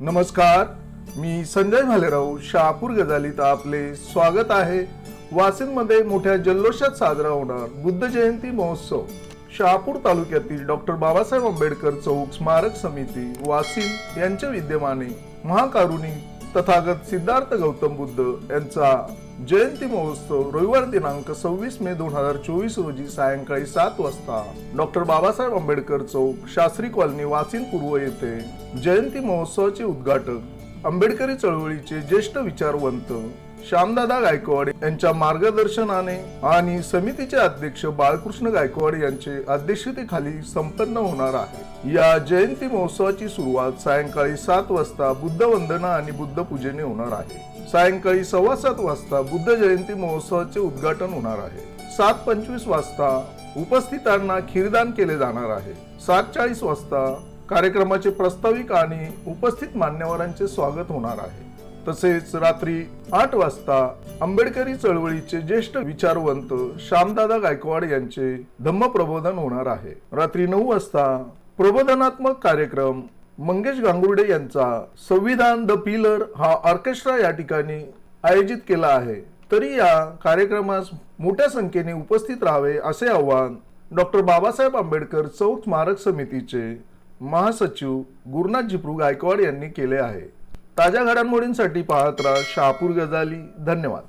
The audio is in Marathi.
नमस्कार मी संजय भालेराव शहापूर गजालीत आपले स्वागत आहे. वासिंदमध्ये मोठ्या जल्लोषात साजरा होणार बुद्ध जयंती महोत्सव. शहापूर तालुक्यातील डॉक्टर बाबासाहेब आंबेडकर चौक स्मारक समिती वासिंद यांच्या विद्यमाने महाकारुणी तथागत सिद्धार्थ गौतम बुद्ध यांचा जयंती महोत्सव रविवार दिनांक सव्वीस मे दोन हजार चोवीस रोजी सायंकाळी सात वाजता. डॉक्टर बाबासाहेब आंबेडकर चौक शास्त्री कॉलनी वासिन पूर्व येथे जयंती महोत्सवाचे उद्घाटक आंबेडकरी चळवळीचे ज्येष्ठ विचारवंत श्यामदादा गायकवाड यांच्या मार्गदर्शनाने आणि समितीचे अध्यक्ष बाळकृष्ण गायकवाड यांचे अध्यक्षतेखाली संपन्न होणार आहे. या जयंती महोत्सवाची सुरुवात सायंकाळी सात वाजता बुद्ध वंदना आणि बुद्ध पूजेने होणार आहे. सायंकाळी सव्वा सात वाजता बुद्ध जयंती महोत्सवाचे उद्घाटन होणार आहे. सात पंचवीस वाजता उपस्थितांना खीरदान केले जाणार आहे. सात चाळीस वाजता कार्यक्रमाचे प्रास्ताविक आणि उपस्थित मान्यवरांचे स्वागत होणार आहे. तसेच रात्री आठ वाजता आंबेडकरी चळवळीचे ज्येष्ठ विचारवंत श्यामदादा गायकवाड यांचे धम्मप्रबोधन होणार आहे. रात्री नऊ वाजता प्रबोधनात्मक कार्यक्रम मंगेश गांगुर्डे यांचा संविधान द पिलर हा ऑर्केस्ट्रा या ठिकाणी आयोजित केला आहे. तरी या कार्यक्रमास मोठ्या संख्येने उपस्थित राहावे असे आवाहन डॉक्टर बाबासाहेब आंबेडकर चौथ स्मारक समितीचे महासचिव गुरुनाथजी प्रू गायकवाड यांनी केले आहे. ताज्या घडामोडींसाठी पाहत राहा शहापूर गजाली. धन्यवाद.